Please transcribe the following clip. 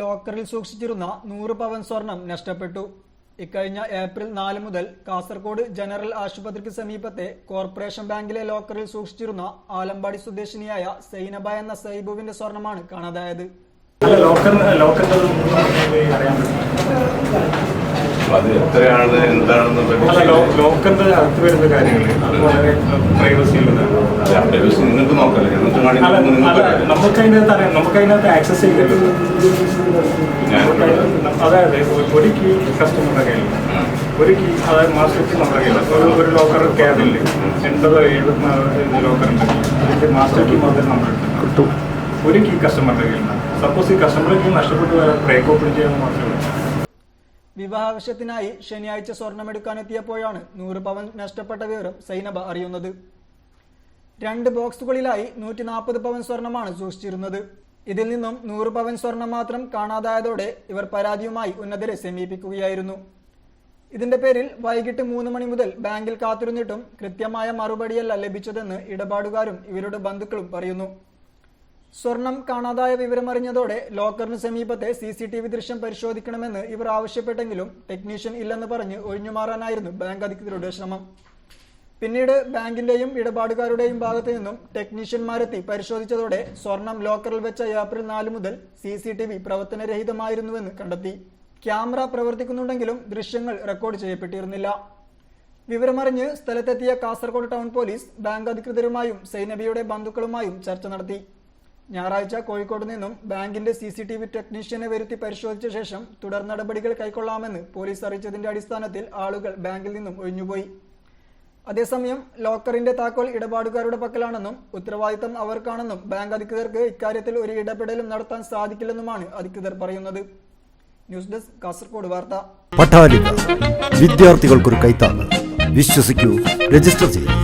ലോക്കറിൽ സൂക്ഷിച്ചിരുന്ന നൂറ് പവൻ സ്വർണം നഷ്ടപ്പെട്ടു. ഇക്കഴിഞ്ഞ ഏപ്രിൽ നാല് മുതൽ കാസർഗോഡ് ജനറൽ ആശുപത്രിക്ക് സമീപത്തെ കോർപ്പറേഷൻ ബാങ്കിലെ ലോക്കറിൽ സൂക്ഷിച്ചിരുന്ന ആലമ്പാടി സ്വദേശിനിയായ സൈനബ എന്ന സൈബുവിന്റെ സ്വർണമാണ് കാണാതായത്. അറിയാൻ പറ്റും അത് എത്രയാണ് എന്താണെന്ന് ലോക്കറിന്റെ അകത്ത് വരുന്ന കാര്യങ്ങൾ നിങ്ങൾക്ക് നോക്കല്ലേ? നമുക്ക് അതിനകത്ത് അറിയാം. നമുക്ക് അതിനകത്ത് ആക്സസ് അതായത് ഒരു- കീ കസ്റ്റമറുടെ കയ്യിൽ ഒരു കീ അതായത് മാസ്റ്റർ കീ നമ്മുടെ കയ്യിൽ ഒരു ഒരു ലോക്കർ ക്യാബിൽ എൺപത് എഴുപത്തിനാല് ലോക്കർ ഉണ്ട് ഇതിന്റെ മാസ്റ്റർ കീ മാത്രമേ ഒരു കീ കസ്റ്റമറുടെ കയ്യിൽ സപ്പോസ് ഈ കസ്റ്റമറുടെ കീ നഷ്ടപ്പെട്ടു വരാൻ ബ്രേക്ക് ഓപ്പൺ ചെയ്യാൻ മാത്രമേ ഉള്ളൂ. വിവാഹാവശ്യത്തിനായി ശനിയാഴ്ച സ്വർണമെടുക്കാനെത്തിയപ്പോഴാണ് നൂറ് പവൻ നഷ്ടപ്പെട്ട വിവരം സൈനബ അറിയുന്നത്. രണ്ട് ബോക്സുകളിലായി നൂറ്റി നാൽപ്പത് പവൻ സ്വർണമാണ് സൂക്ഷിച്ചിരുന്നത്. ഇതിൽ നിന്നും നൂറ് പവൻ സ്വർണം മാത്രം കാണാതായതോടെ ഇവർ പരാതിയുമായി ഉന്നതരെ സമീപിക്കുകയായിരുന്നു. ഇതിന്റെ പേരിൽ വൈകിട്ട് മൂന്ന് മണി മുതൽ ബാങ്കിൽ കാത്തിരുന്നിട്ടും കൃത്യമായ മറുപടിയല്ല ലഭിച്ചതെന്ന് ഇടപാടുകാരും ഇവരുടെ ബന്ധുക്കളും പറയുന്നു. സ്വർണം കാണാതായ വിവരമറിഞ്ഞതോടെ ലോക്കറിന് സമീപത്തെ സി സി ടി വി ദൃശ്യം പരിശോധിക്കണമെന്ന് ഇവർ ആവശ്യപ്പെട്ടെങ്കിലും ടെക്നീഷ്യൻ ഇല്ലെന്ന് പറഞ്ഞ് ഒഴിഞ്ഞുമാറാനായിരുന്നു ബാങ്ക് അധികൃതരുടെ ശ്രമം. പിന്നീട് ബാങ്കിന്റെയും ഇടപാടുകാരുടെയും ഭാഗത്തു നിന്നും ടെക്നീഷ്യന്മാരെത്തി പരിശോധിച്ചതോടെ സ്വർണം ലോക്കറിൽ വെച്ച ഏപ്രിൽ നാല് മുതൽ സി സി ടി വി പ്രവർത്തനരഹിതമായിരുന്നുവെന്ന് കണ്ടെത്തി. ക്യാമറ പ്രവർത്തിക്കുന്നുണ്ടെങ്കിലും ദൃശ്യങ്ങൾ റെക്കോർഡ് ചെയ്യപ്പെട്ടിരുന്നില്ല. വിവരമറിഞ്ഞ് സ്ഥലത്തെത്തിയ കാസർഗോഡ് ടൗൺ പോലീസ് ബാങ്ക് അധികൃതരുമായും സൈനബിയുടെ ബന്ധുക്കളുമായും ചർച്ച നടത്തി. ഞായറാഴ്ച കോഴിക്കോട് നിന്നും ബാങ്കിന്റെ സി സി ടി വി ടെക്നീഷ്യനെ വരുത്തി പരിശോധിച്ച ശേഷം തുടർ നടപടികൾ കൈക്കൊള്ളാമെന്ന് പോലീസ് അറിയിച്ചതിന്റെ അടിസ്ഥാനത്തിൽ ആളുകൾ ബാങ്കിൽ നിന്നും ഒഴിഞ്ഞുപോയി. അതേസമയം ലോക്കറിന്റെ താക്കോൽ ഇടപാടുകാരുടെ പക്കലാണെന്നും ഉത്തരവാദിത്തം അവർക്കാണെന്നും ബാങ്ക് അധികൃതർക്ക് ഇക്കാര്യത്തിൽ ഒരു ഇടപെടലും നടത്താൻ സാധിക്കില്ലെന്നുമാണ് അധികൃതർ പറയുന്നത്. ന്യൂസ് ഡെസ്ക് കാസർഗോഡ് വാർത്ത. വിദ്യാർത്ഥികൾക്കൊരു കൈത്താങ്ങ്. വിശ്വസിക്കൂ രജിസ്റ്റർ ചെയ്യൂ.